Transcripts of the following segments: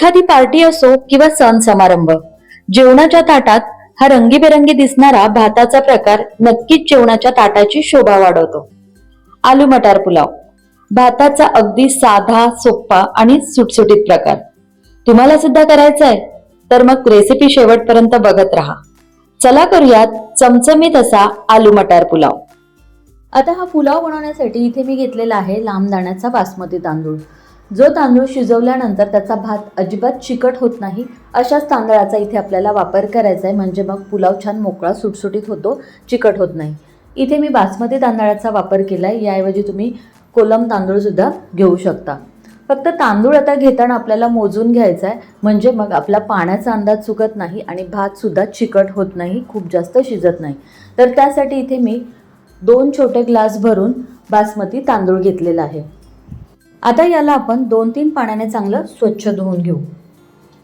एखादी पार्टी असो किंवा सण समारंभ जेवणाच्या ताटात हा रंगीबेरंगी दिसणारा भाताचा प्रकार नक्कीच जेवणाच्या ताटाची शोभा वाढवतो. आलू मटार पुलाव भाताचा अगदी साधा सोप्पा आणि सुटसुटीत प्रकार. तुम्हाला सुद्धा करायचा आहे तर मग रेसिपी शेवटपर्यंत बघत राहा. चला करूयात चमचमीत असा आलू मटार पुलाव. आता हा पुलाव बनवण्यासाठी इथे मी घेतलेला आहे लांब दाण्याचा बासमती तांदूळ. जो तांदूळ शिजवल्यानंतर त्याचा भात अजिबात चिकट होत नाही अशाच तांदळाचा इथे आपल्याला वापर करायचा आहे. म्हणजे मग पुलाव छान मोकळा सुटसुटीत होतो चिकट होत नाही. इथे मी बासमती तांदळाचा वापर केला आहे याऐवजी तुम्ही कोलम तांदूळसुद्धा घेऊ शकता. फक्त तांदूळ आता घेताना आपल्याला मोजून घ्यायचा आहे. म्हणजे मग आपला पाण्याचा अंदाज चुकत नाही आणि भातसुद्धा चिकट होत नाही खूप जास्त शिजत नाही. तर त्यासाठी इथे मी दोन छोटे ग्लास भरून बासमती तांदूळ घेतलेला आहे. आता याला आपण दोन तीन पाण्याने चांगलं स्वच्छ धुवून घेऊ.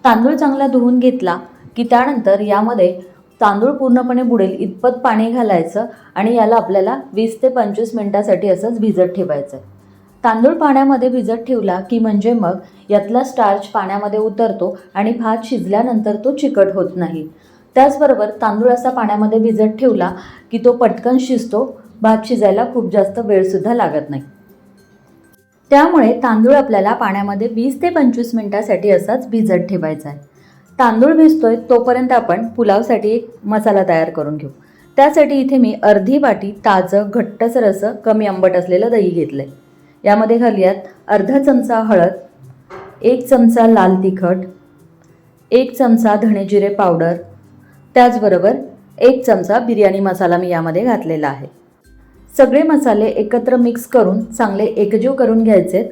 तांदूळ चांगला धुवून घेतला की त्यानंतर यामध्ये तांदूळ पूर्णपणे बुडेल इतपत पाणी घालायचं आणि याला आपल्याला वीस ते पंचवीस मिनटासाठी असंच भिजत ठेवायचं तांदूळ पाण्यामध्ये भिजत ठेवला की म्हणजे मग यातला स्टार्च पाण्यामध्ये उतरतो आणि भात शिजल्यानंतर तो चिकट होत नाही. त्याचबरोबर तांदूळ असा पाण्यामध्ये भिजत ठेवला की तो पटकन शिजतो भात शिजायला खूप जास्त वेळसुद्धा लागत नाही. त्यामुळे तांदूळ आपल्याला पाण्यामध्ये वीस ते पंचवीस मिनिटासाठी असाच भिजत ठेवायचा आहे. तांदूळ भिजतोय तोपर्यंत आपण पुलावसाठी एक मसाला तयार करून घेऊ. त्यासाठी इथे मी अर्धी वाटी ताजं घट्टसर असं कमी आंबट असलेलं दही घेतलं आहे यामध्ये घालूयात अर्धा चमचा हळद एक चमचा लाल तिखट एक चमचा धणे जिरे पावडर त्याचबरोबर एक चमचा बिर्याणी मसाला मी यामध्ये घातलेला आहे. सगळे मसाले एकत्र मिक्स करून चांगले एकजीव करून घ्यायचे.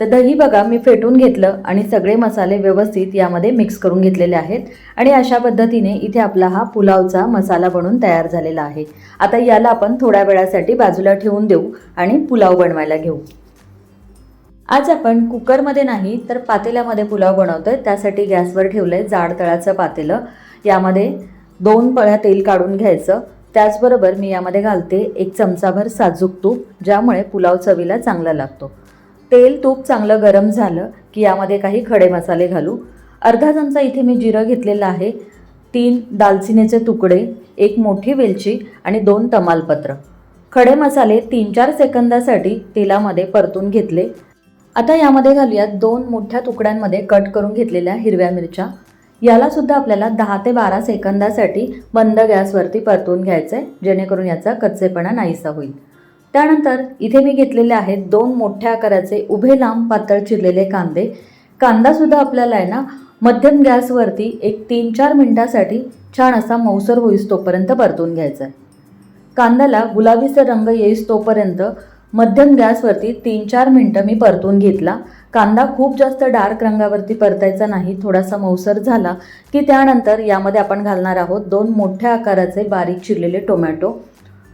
तर दही बघा मी फेटून घेतलं आणि सगळे मसाले व्यवस्थित यामध्ये मिक्स करून घेतलेले आहेत. आणि अशा पद्धतीने इथे आपला हा पुलावचा मसाला बनून तयार झालेला आहे. आता याला आपण थोड्या वेळासाठी बाजूला ठेवून देऊ आणि पुलाव बनवायला घेऊ. आज आपण कुकरमध्ये नाही तर पातेल्यामध्ये पुलाव बनवतो आहे त्यासाठी गॅसवर ठेवलं आहे जाड तळाचं पातेलं. यामध्ये दोन पळ्या तेल काढून घ्यायचं. त्याचबरोबर मी यामध्ये घालते एक चमचाभर साजूक तूप ज्यामुळे पुलाव चवीला चांगला लागतो. तेल तूप चांगलं गरम झालं की यामध्ये काही खडे मसाले घालू. अर्धा चमचा इथे मी जिरं घेतलेलं आहे तीन दालचिनीचे तुकडे एक मोठी वेलची आणि दोन तमालपत्र. खडे मसाले तीन चार सेकंदासाठी तेलामध्ये परतून घेतले. आता यामध्ये घालूयात दोन मोठ्या तुकड्यांमध्ये कट करून घेतलेल्या हिरव्या मिरच्या. याला सुद्धा आपल्याला दहा ते बारा सेकंदासाठी मंद गॅसवरती परतून घ्यायचं आहे जेणेकरून याचा कच्चेपणा नाहीसा होईल. त्यानंतर इथे मी घेतलेले आहेत दोन मोठ्या आकाराचे उभे लांब पातळ चिरलेले कांदे. कांदासुद्धा आपल्याला आहे ना मध्यम गॅसवरती एक तीन चार मिनटासाठी छान असा मौसर होईस तोपर्यंत परतून घ्यायचा आहे कांद्याला गुलाबीचा रंग येईस तोपर्यंत मध्यम गॅसवरती तीन चार मिनटं मी परतून घेतला. कांदा खूप जास्त डार्क रंगावरती परतायचा नाही थोडासा मौसर झाला की त्यानंतर यामध्ये आपण घालणार आहोत दोन मोठ्या आकाराचे बारीक चिरलेले टोमॅटो.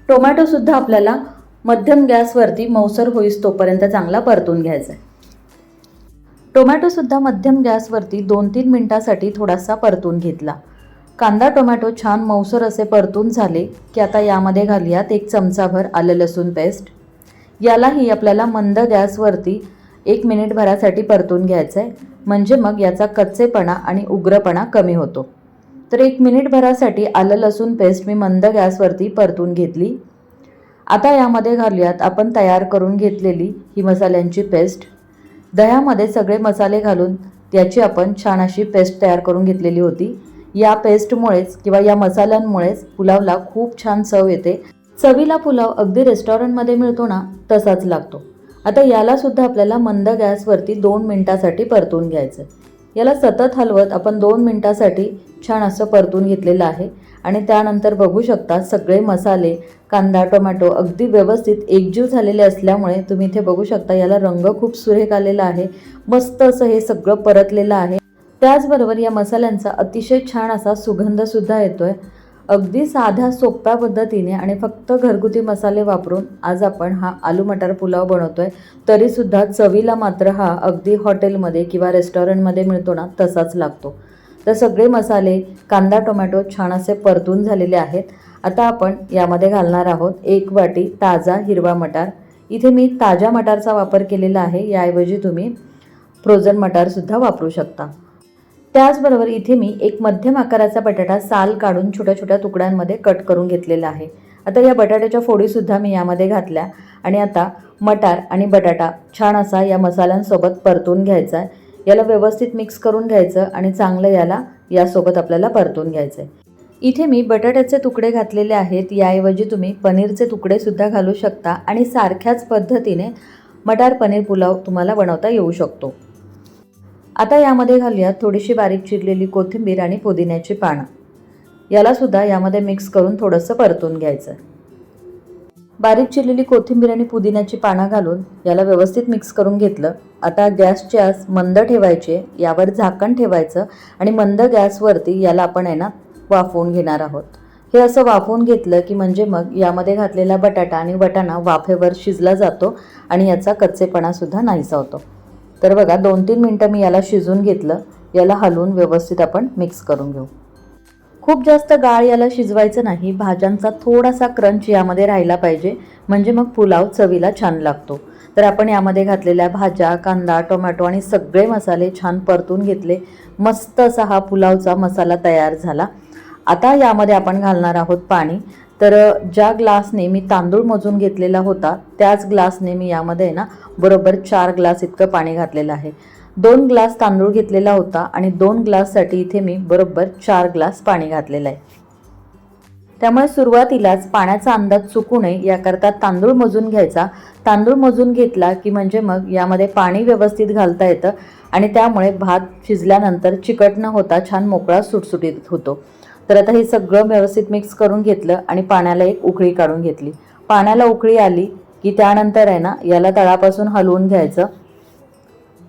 टोमॅटोसुद्धा आपल्याला मध्यम गॅसवरती मौसर होईस तोपर्यंत चांगला परतून घ्यायचा आहे टोमॅटोसुद्धा मध्यम गॅसवरती दोन तीन मिनटासाठी थोडासा परतून घेतला. कांदा टोमॅटो छान मौसर असे परतून झाले की आता यामध्ये घालूयात एक चमचाभर आलं लसूण पेस्ट. यालाही आपल्याला मंद गॅसवरती एक मिनिटभरासाठी परतून घ्यायचं आहे म्हणजे मग याचा कच्चेपणा आणि उग्रपणा कमी होतो. तर एक मिनिटभरासाठी आलं लसूण पेस्ट मी मंद गॅसवरती परतून घेतली. आता यामध्ये घालूयात आपण तयार करून घेतलेली ही मसाल्यांची पेस्ट. दह्यामध्ये सगळे मसाले घालून त्याची आपण छान अशी पेस्ट तयार करून घेतलेली होती. या पेस्टमुळेच किंवा या मसाल्यांमुळेच पुलावला खूप छान चव येते. चवीला पुलाव अगदी रेस्टॉरंटमध्ये मिळतो ना तसाच लागतो. आता याला सुद्धा आपल्याला मंद गॅसवरती दोन मिनटासाठी परतून घ्यायचं याला सतत हलवत आपण दोन मिनटासाठी छान असं परतून घेतलेलं आहे. आणि त्यानंतर बघू शकता सगळे मसाले कांदा टोमॅटो अगदी व्यवस्थित एकजीव झालेले असल्यामुळे तुम्ही इथे बघू शकता याला रंग खूप सुरेख आलेला आहे. मस्त असं हे सगळं परतलेलं आहे. त्याचबरोबर या मसाल्यांचा अतिशय छान असा सुगंधसुद्धा येतोय. अगदी साध्या सोप्या पद्धतीने आणि फक्त घरगुती मसाले वापरून आज आपण हा आलू मटार पुलाव बनवतोय तरीसुद्धा चवीला मात्र हा अगदी हॉटेलमध्ये किंवा रेस्टॉरंटमध्ये मिळतो ना तसाच लागतो. तर सगळे मसाले कांदा टोमॅटो छान असे परतून झालेले आहेत. आता आपण यामध्ये घालणार आहोत एक वाटी ताजा हिरवा मटार. इथे मी ताज्या मटारचा वापर केलेला आहे याऐवजी तुम्ही फ्रोझन मटारसुद्धा वापरू शकता. त्याचबरोबर इथे मी एक मध्यम आकाराचा बटाटा साल काढून छोट्या छोट्या तुकड्यांमध्ये कट करून घेतलेला आहे. आता या बटाट्याच्या फोडीसुद्धा मी यामध्ये घातल्या आणि आता मटार आणि बटाटा छान असा या मसाल्यांसोबत परतून घ्यायचा आहे. याला व्यवस्थित मिक्स करून घ्यायचं आणि चांगलं याला यासोबत आपल्याला परतून घ्यायचं आहे इथे मी बटाट्याचे तुकडे घातलेले आहेत. याऐवजी तुम्ही पनीरचे तुकडेसुद्धा घालू शकता आणि सारख्याच पद्धतीने मटार पनीर पुलाव तुम्हाला बनवता येऊ शकतो. आता यामध्ये घालूयात थोडीशी बारीक चिरलेली कोथिंबीर आणि पुदिन्याची पानं. यालासुद्धा यामध्ये मिक्स करून थोडंसं परतून घ्यायचं. बारीक चिरलेली कोथिंबीर आणि पुदिन्याची पानं घालून याला व्यवस्थित मिक्स करून घेतलं. आता गॅसची आस मंद ठेवायचे यावर झाकण ठेवायचं आणि मंद गॅसवरती याला आपण आहे ना वाफवून घेणार आहोत. हे असं वाफवून घेतलं की म्हणजे मग यामध्ये घातलेला बटाटा आणि वटाणा वाफेवर शिजला जातो आणि याचा कच्चेपणासुद्धा नाहीसा होतो. तर बघा दोन तीन मिनटं मी याला शिजून घेतलं. याला हलवून व्यवस्थित आपण मिक्स करून घेऊ. खूप जास्त गाळ याला शिजवायचं नाही. भाज्यांचा थोडासा क्रंच यामध्ये राहिला पाहिजे. म्हणजे मग पुलाव चवीला छान लागतो. तर आपण यामध्ये घातलेल्या भाज्या कांदा टोमॅटो आणि सगळे मसाले छान परतून घेतले. मस्त असा हा पुलावचा मसाला तयार झाला. आता यामध्ये आपण घालणार आहोत पाणी. तर ज्या ग्लासने मी तांदूळ मोजून घेतलेला होता त्याच ग्लासने मी यामध्ये ना बरोबर चार ग्लास इतकं पाणी घातलेलं आहे. दोन ग्लास तांदूळ घेतलेला होता आणि दोन ग्लाससाठी इथे मी बरोबर चार ग्लास पाणी घातलेलं आहे. त्यामुळे सुरुवातीलाच पाण्याचा अंदाज चुकू नये याकरता तांदूळ मोजून घ्यायचा. तांदूळ मोजून घेतला की म्हणजे मग यामध्ये पाणी व्यवस्थित घालता येतं आणि त्यामुळे भात शिजल्यानंतर चिकट न होता छान मोकळा सुटसुटीत होतो. तर आता हे सगळं व्यवस्थित मिक्स करून घेतलं आणि पाण्याला एक उकळी काढून घेतली. पाण्याला उकळी आली की त्यानंतर आहे ना याला तळापासून हलवून घ्यायचं.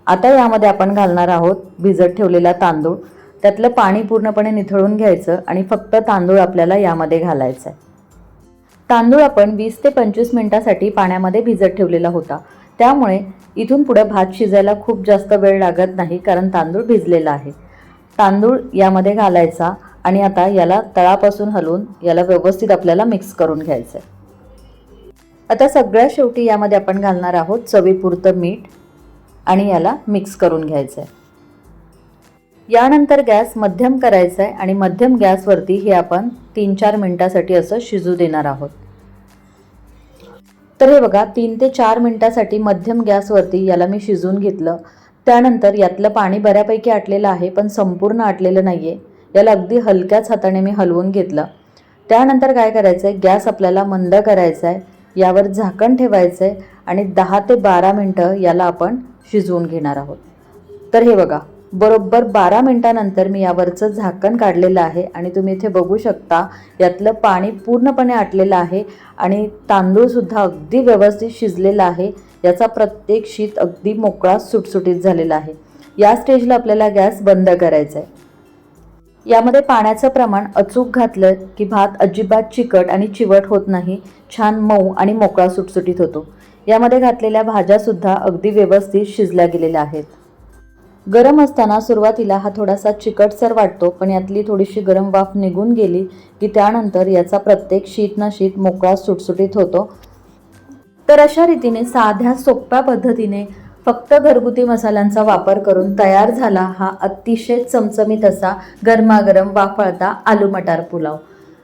आता यामध्ये आपण घालणार आहोत भिजत ठेवलेला तांदूळ. त्यातलं पाणी पूर्णपणे निथळून घ्यायचं आणि फक्त तांदूळ आपल्याला यामध्ये घालायचं आहे. तांदूळ आपण वीस ते पंचवीस मिनटासाठी पाण्यामध्ये भिजत ठेवलेला होता. त्यामुळे इथून पुढे भात शिजायला खूप जास्त वेळ लागत नाही कारण तांदूळ भिजलेला आहे. तांदूळ यामध्ये घालायचा आणि आता याला तळापासून हलवून याला व्यवस्थित आपल्याला मिक्स करून घ्यायचं आहे. आता सगळ्या शेवटी यामध्ये आपण घालणार आहोत चवीपुरतं मीठ आणि याला मिक्स करून घ्यायचं आहे यानंतर गॅस मध्यम करायचा आहे आणि मध्यम गॅसवरती हे आपण तीन चार मिनटासाठी असं शिजू देणार आहोत. तर हे बघा तीन ते चार मिनटासाठी मध्यम गॅसवरती याला मी शिजवून घेतलं. त्यानंतर यातलं पाणी बऱ्यापैकी आटलेलं आहे पण संपूर्ण आटलेलं नाही आहे याला अगदी हलक्याच हाताने मी हलवून घेतलं. त्यानंतर काय करायचं आहे गॅस आपल्याला मंद करायचा आहे यावर झाकण ठेवायचं आहे आणि दहा ते बारा मिनटं याला आपण शिजवून घेणार आहोत. तर हे बघा बरोबर बारा मिनटानंतर मी यावरचं झाकण काढलेलं आहे आणि तुम्ही इथे बघू शकता यातलं पाणी पूर्णपणे आटलेलं आहे आणि तांदूळसुद्धा अगदी व्यवस्थित शिजलेला आहे. याचा प्रत्येक शीत अगदी मोकळा सुटसुटीत झालेला आहे. या स्टेजला आपल्याला गॅस बंद करायचा आहे यामध्ये पाण्याचं प्रमाण अचूक घातलं की भात अजिबात चिकट आणि चिवट होत नाही छान मऊ आणि मोकळा सुटसुटीत होतो. यामध्ये घातलेल्या भाज्यासुद्धा अगदी व्यवस्थित शिजल्या गेलेल्या आहेत. गरम असताना सुरुवातीला हा थोडासा चिकटसर वाटतो पण यातली थोडीशी गरम वाफ निघून गेली की त्यानंतर याचा प्रत्येक शीत ना शीत मोकळा सुटसुटीत होतो. तर अशा रीतीने साध्या सोप्या पद्धतीने फक्त घरगुती मसाल्यांचा वापर करून तयार झाला हा अतिशय चमचमीत असा गरमागरम वाफळता आलू मटार पुलाव.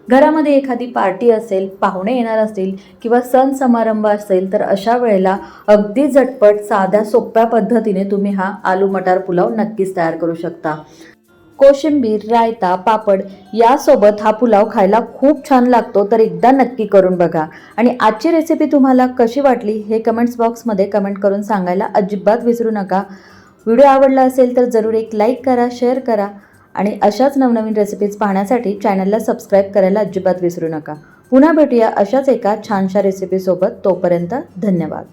घरामध्ये एखादी पार्टी असेल पाहुणे येणार असतील किंवा सण समारंभ असेल तर अशा वेळेला अगदी झटपट साध्या सोप्या पद्धतीने तुम्ही हा आलू मटार पुलाव नक्कीच तयार करू शकता. कोशिंबीर रायता पापड यासोबत हा पुलाव खायला खूप छान लागतो तर एकदा नक्की करून बघा. आणि आजची रेसिपी तुम्हाला कशी वाटली हे कमेंट्स बॉक्समध्ये कमेंट करून सांगायला अजिबात विसरू नका. व्हिडिओ आवडला असेल तर जरूर एक लाईक करा शेअर करा आणि अशाच नवनवीन रेसिपीज पाहण्यासाठी चॅनलला सबस्क्राईब करायला अजिबात विसरू नका. पुन्हा भेटूया अशाच एका छानशा रेसिपीसोबत तोपर्यंत धन्यवाद.